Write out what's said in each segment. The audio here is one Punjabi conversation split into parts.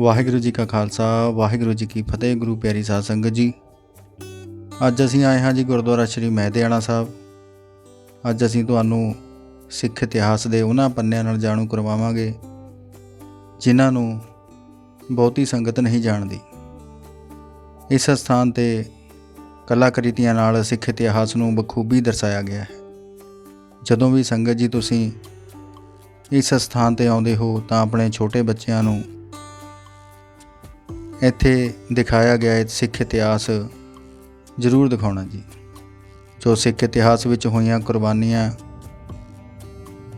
ਵਾਹਿਗੁਰੂ ਜੀ ਕਾ ਖਾਲਸਾ, ਵਾਹਿਗੁਰੂ ਜੀ ਕੀ ਫਤਿਹ, ਗੁਰੂ ਪਿਆਰੀ ਸਾਧ ਸੰਗਤ ਜੀ। ਅੱਜ ਅਸੀਂ ਆਏ ਹਾਂ ਜੀ ਗੁਰਦੁਆਰਾ ਸ਼੍ਰੀ ਮਹਿਦਿਆਣਾ ਸਾਹਿਬ। ਅੱਜ ਅਸੀਂ ਤੁਹਾਨੂੰ ਸਿੱਖ ਇਤਿਹਾਸ ਦੇ ਉਹਨਾਂ ਪੰਨਿਆਂ ਨਾਲ ਜਾਣੂ ਕਰਵਾਵਾਂਗੇ, ਜਿਨ੍ਹਾਂ ਨੂੰ ਬਹੁਤੀ ਸੰਗਤ ਨਹੀਂ ਜਾਣਦੀ। ਇਸ ਸਥਾਨ ਤੇ ਕਲਾਕ੍ਰਿਤੀਆਂ ਨਾਲ ਸਿੱਖ ਇਤਿਹਾਸ ਨੂੰ ਬਖੂਬੀ ਦਰਸਾਇਆ ਗਿਆ ਹੈ। ਜਦੋਂ ਵੀ ਸੰਗਤ ਜੀ ਤੁਸੀਂ ਇਸ ਸਥਾਨ ਤੇ ਆਉਂਦੇ ਹੋ, ਤਾਂ ਆਪਣੇ ਛੋਟੇ ਬੱਚਿਆਂ ਨੂੰ ਇੱਥੇ ਦਿਖਾਇਆ ਗਿਆ ਹੈ ਸਿੱਖ ਇਤਿਹਾਸ ਜ਼ਰੂਰ ਦਿਖਾਉਣਾ ਜੀ। ਜੋ ਸਿੱਖ ਇਤਿਹਾਸ ਵਿੱਚ ਹੋਈਆਂ ਕੁਰਬਾਨੀਆਂ,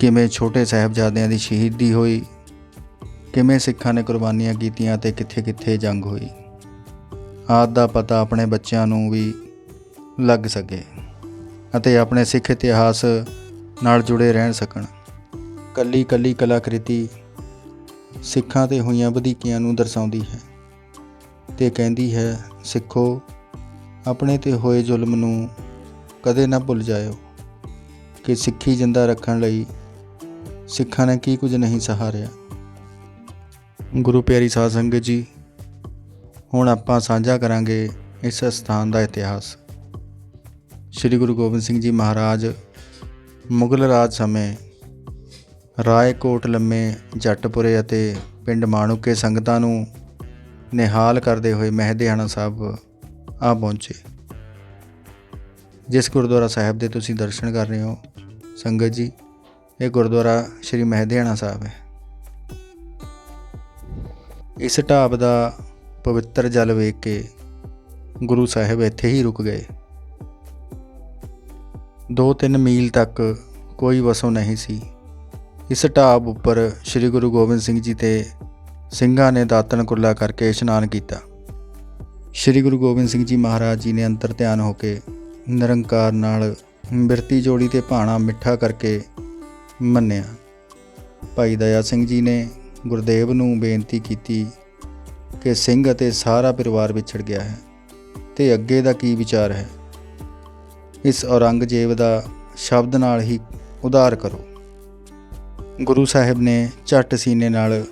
ਕਿਵੇਂ ਛੋਟੇ ਸਾਹਿਬਜ਼ਾਦਿਆਂ ਦੀ ਸ਼ਹੀਦੀ ਹੋਈ, ਕਿਵੇਂ ਸਿੱਖਾਂ ਨੇ ਕੁਰਬਾਨੀਆਂ ਕੀਤੀਆਂ ਤੇ ਕਿੱਥੇ-ਕਿੱਥੇ ਜੰਗ ਹੋਈ, ਆਦ ਦਾ ਪਤਾ ਆਪਣੇ ਬੱਚਿਆਂ ਨੂੰ ਵੀ ਲੱਗ ਸਕੇ ਅਤੇ ਆਪਣੇ ਸਿੱਖ ਇਤਿਹਾਸ ਨਾਲ ਜੁੜੇ ਰਹਿਣ ਸਕਣ। ਕੱਲੀ ਕੱਲੀ ਕਲਾਕ੍ਰਿਤੀ ਸਿੱਖਾਂ ਤੇ ਹੋਈਆਂ ਵਧੀਕੀਆਂ ਨੂੰ ਦਰਸਾਉਂਦੀ ਹੈ। ਤੇ ਕਹਿੰਦੀ ਹੈ, ਸਿੱਖੋ, ਆਪਣੇ ਤੇ ਹੋਏ ਜ਼ੁਲਮ ਨੂੰ ਕਦੇ ਨਾ ਭੁੱਲ ਜਾਇਓ, ਕਿ ਸਿੱਖੀ ਜਿੰਦਾ ਰੱਖਣ ਲਈ ਸਿੱਖਾਂ ਨੇ ਕੀ ਕੁਝ ਨਹੀਂ ਸਹਾਰਿਆ। ਗੁਰੂ ਪਿਆਰੀ ਸਾਧ ਸੰਗਤ ਜੀ, ਹੁਣ ਆਪਾਂ ਸਾਂਝਾ ਕਰਾਂਗੇ ਇਸ ਸਥਾਨ ਦਾ ਇਤਿਹਾਸ। ਸ੍ਰੀ ਗੁਰੂ ਗੋਬਿੰਦ ਸਿੰਘ ਜੀ ਮਹਾਰਾਜ ਮੁਗਲ ਰਾਜ ਸਮੇਂ ਰਾਏਕੋਟ ਲੰਮੇ ਜੱਟਪੁਰੇ ਅਤੇ ਪਿੰਡ ਮਾਣੂਕੇ ਸੰਗਤਾਂ ਨੂੰ ਨਿਹਾਲ ਕਰਦੇ ਹੋਏ ਮਹਿਦਿਆਣਾ ਸਾਹਿਬ ਆ ਪਹੁੰਚੇ। ਜਿਸ ਗੁਰਦੁਆਰਾ ਸਾਹਿਬ ਦੇ ਤੁਸੀਂ ਦਰਸ਼ਨ ਕਰ ਰਹੇ ਹੋ, ਸੰਗਤ ਜੀ, ਇਹ ਗੁਰਦੁਆਰਾ ਸ੍ਰੀ ਮਹਿਦਿਆਣਾ ਸਾਹਿਬ ਹੈ। ਇਸ ਢਾਬ ਦਾ ਪਵਿੱਤਰ ਜਲ ਵੇਖ ਕੇ ਗੁਰੂ ਸਾਹਿਬ ਇੱਥੇ ਹੀ ਰੁਕ ਗਏ। 2-3 ਮੀਲ ਤੱਕ ਕੋਈ ਵਸੋਂ ਨਹੀਂ ਸੀ। ਇਸ ਢਾਬ ਉੱਪਰ ਸ੍ਰੀ ਗੁਰੂ ਗੋਬਿੰਦ ਸਿੰਘ ਜੀ ਤੇ ਸਿੰਘਾਂ ਨੇ ਦਾਤਨ ਕੁੱਲਾ ਕਰਕੇ ਇਸ਼ਨਾਨ ਕੀਤਾ। ਸ੍ਰੀ ਗੁਰੂ ਗੋਬਿੰਦ ਸਿੰਘ ਜੀ ਮਹਾਰਾਜ ਜੀ ਨੇ ਅੰਤਰ ਧਿਆਨ ਹੋ ਕੇ ਨਿਰੰਕਾਰ ਨਾਲ ਬਿਰਤੀ ਜੋੜੀ ਤੇ ਭਾਣਾ ਮਿੱਠਾ ਕਰਕੇ ਮੰਨਿਆ। ਭਾਈ ਦਇਆ ਸਿੰਘ ਜੀ ਨੇ ਗੁਰਦੇਵ ਨੂੰ ਬੇਨਤੀ ਕੀਤੀ ਕਿ ਸਿੰਘ ਅਤੇ ਸਾਰਾ ਪਰਿਵਾਰ ਵਿਛੜ ਗਿਆ ਹੈ ਤੇ ਅੱਗੇ ਦਾ ਕੀ ਵਿਚਾਰ ਹੈ? ਇਸ ਔਰੰਗਜ਼ੇਬ ਦਾ ਸ਼ਬਦ ਨਾਲ ਹੀ ਉਧਾਰ ਕਰੋ। ਗੁਰੂ ਸਾਹਿਬ ਨੇ ਝੱਟ ਸੀਨੇ ਨਾਲ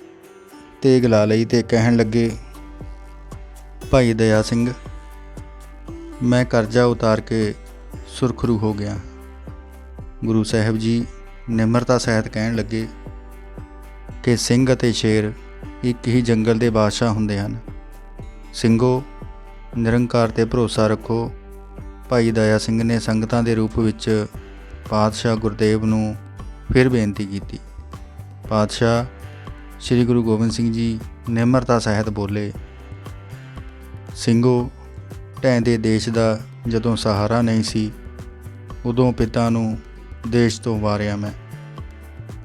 ਤੇਗ ਲਾ ਲਈ ਤੇ ਕਹਿਣ ਲੱਗੇ, ਭਾਈ ਦਇਆ ਸਿੰਘ, ਮੈਂ ਕਰਜ਼ਾ ਉਤਾਰ ਕੇ ਸੁਰਖਰੂ ਹੋ ਗਿਆ। ਗੁਰੂ ਸਾਹਿਬ ਜੀ ਨਿਮਰਤਾ ਸਹਿਤ ਕਹਿਣ ਲੱਗੇ ਕਿ ਸਿੰਘ ਅਤੇ ਸ਼ੇਰ ਇੱਕ ਹੀ ਜੰਗਲ ਦੇ ਬਾਦਸ਼ਾਹ ਹੁੰਦੇ ਹਨ। ਸਿੰਘੋ, ਨਿਰੰਕਾਰ ਤੇ ਭਰੋਸਾ ਰੱਖੋ, ਭਾਈ ਦਇਆ ਸਿੰਘ ਨੇ ਸੰਗਤਾਂ ਦੇ ਰੂਪ ਵਿੱਚ ਪਾਤਸ਼ਾਹ ਗੁਰਦੇਵ ਨੂੰ ਫਿਰ ਬੇਨਤੀ ਕੀਤੀ। ਪਾਤਸ਼ਾਹ ਸ੍ਰੀ ਗੁਰੂ ਗੋਬਿੰਦ ਸਿੰਘ ਜੀ ਨਿਮਰਤਾ ਸਹਿਤ ਬੋਲੇ, ਸਿੰਘੋ ਢਹਿੰਦੇ ਦੇਸ਼ ਦਾ ਜਦੋਂ ਸਹਾਰਾ ਨਹੀਂ ਸੀ, ਉਦੋਂ ਪਿਤਾ ਨੂੰ ਦੇਸ਼ ਤੋਂ ਵਾਰਿਆ ਮੈਂ।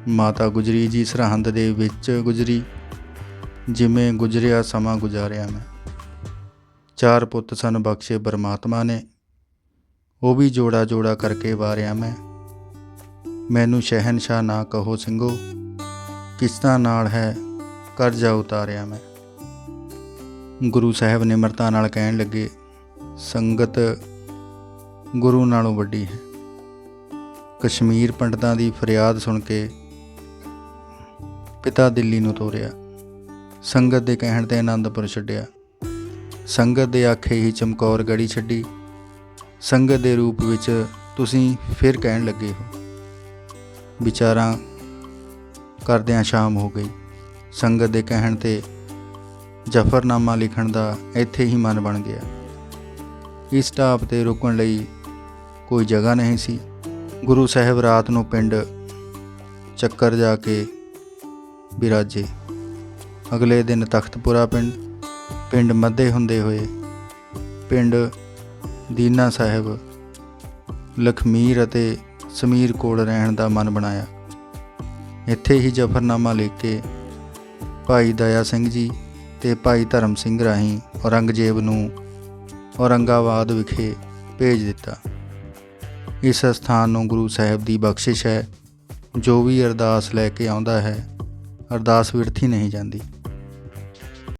ਮਾਤਾ ਗੁਜਰੀ ਜੀ ਸਰਹੰਦ ਦੇ ਵਿੱਚ ਗੁਜਰੀ, ਜਿਵੇਂ ਗੁਜਰਿਆ ਸਮਾਂ ਗੁਜ਼ਾਰਿਆ ਮੈਂ। ਚਾਰ ਪੁੱਤ ਸਨ ਬਖਸ਼ੇ ਪਰਮਾਤਮਾ ਨੇ, ਉਹ ਵੀ ਜੋੜਾ ਜੋੜਾ ਕਰਕੇ ਵਾਰਿਆ ਮੈਂ। ਮੈਨੂੰ ਸ਼ਹਿਨशाह ਨਾ ਕਹੋ ਸਿੰਘੋ ਕਿਸ਼ਤਾਂ ਨਾਲ ਹੈ ਕਰਜ਼ਾ ਉਤਾਰਿਆ ਮੈਂ। ਗੁਰੂ ਸਾਹਿਬ ਨਿਮਰਤਾ ਨਾਲ ਕਹਿਣ ਲੱਗੇ, ਸੰਗਤ ਗੁਰੂ ਨਾਲੋਂ ਵੱਡੀ ਹੈ। ਕਸ਼ਮੀਰ ਪੰਡਤਾਂ ਦੀ ਫਰਿਆਦ ਸੁਣ ਕੇ ਪਿਤਾ ਦਿੱਲੀ ਨੂੰ ਤੋਰਿਆ। ਸੰਗਤ ਦੇ ਕਹਿਣ ਤੇ ਆਨੰਦਪੁਰ ਛੱਡਿਆ। ਸੰਗਤ ਦੇ ਆਖੇ ਹੀ ਚਮਕੌਰ ਗੜੀ ਛੱਡੀ। ਸੰਗਤ ਦੇ ਰੂਪ ਵਿੱਚ ਤੁਸੀਂ ਫਿਰ ਕਹਿਣ ਲੱਗੇ ਹੋ। ਵਿਚਾਰਾਂ ਕਰਦਿਆਂ ਸ਼ਾਮ ਹੋ ਗਈ। ਸੰਗਤ ਦੇ ਕਹਿਣ ਤੇ ਜਫਰਨਾਮਾ ਲਿਖਣ ਦਾ ਇੱਥੇ ਹੀ ਮਨ ਬਣ ਗਿਆ। ਇਸ ਢਾਬ ਤੇ ਰੁਕਣ ਲਈ ਕੋਈ ਜਗ੍ਹਾ ਨਹੀਂ ਸੀ। ਗੁਰੂ ਸਾਹਿਬ ਰਾਤ ਨੂੰ ਪਿੰਡ ਚੱਕਰ ਜਾ ਕੇ ਬਿਰਾਜੇ। ਅਗਲੇ ਦਿਨ ਤਖਤਪੁਰਾ ਪਿੰਡ ਪਿੰਡ ਮੱਧੇ ਹੁੰਦੇ ਹੋਏ, ਪਿੰਡ ਦੀਨਾ ਸਾਹਿਬ, ਲਖਮੀਰ ਅਤੇ ਸਮੀਰ ਕੋਲ ਰਹਿਣ ਦਾ ਮਨ ਬਣਾਇਆ। ਇੱਥੇ ਹੀ ਜਫਰਨਾਮਾ ਲਿਖ ਕੇ ਭਾਈ ਦਇਆ ਸਿੰਘ ਜੀ ਤੇ ਭਾਈ ਧਰਮ ਸਿੰਘ ਰਾਹੀਂ ਔਰੰਗਜ਼ੇਬ ਨੂੰ ਔਰੰਗਾਬਾਦ ਵਿਖੇ ਭੇਜ ਦਿੱਤਾ। ਇਸ ਸਥਾਨ ਨੂੰ ਗੁਰੂ ਸਾਹਿਬ ਦੀ ਬਖਸ਼ਿਸ਼ ਹੈ। ਜੋ ਵੀ ਅਰਦਾਸ ਲੈ ਕੇ ਆਉਂਦਾ ਹੈ, ਅਰਦਾਸ ਵਿਰਥੀ ਨਹੀਂ ਜਾਂਦੀ।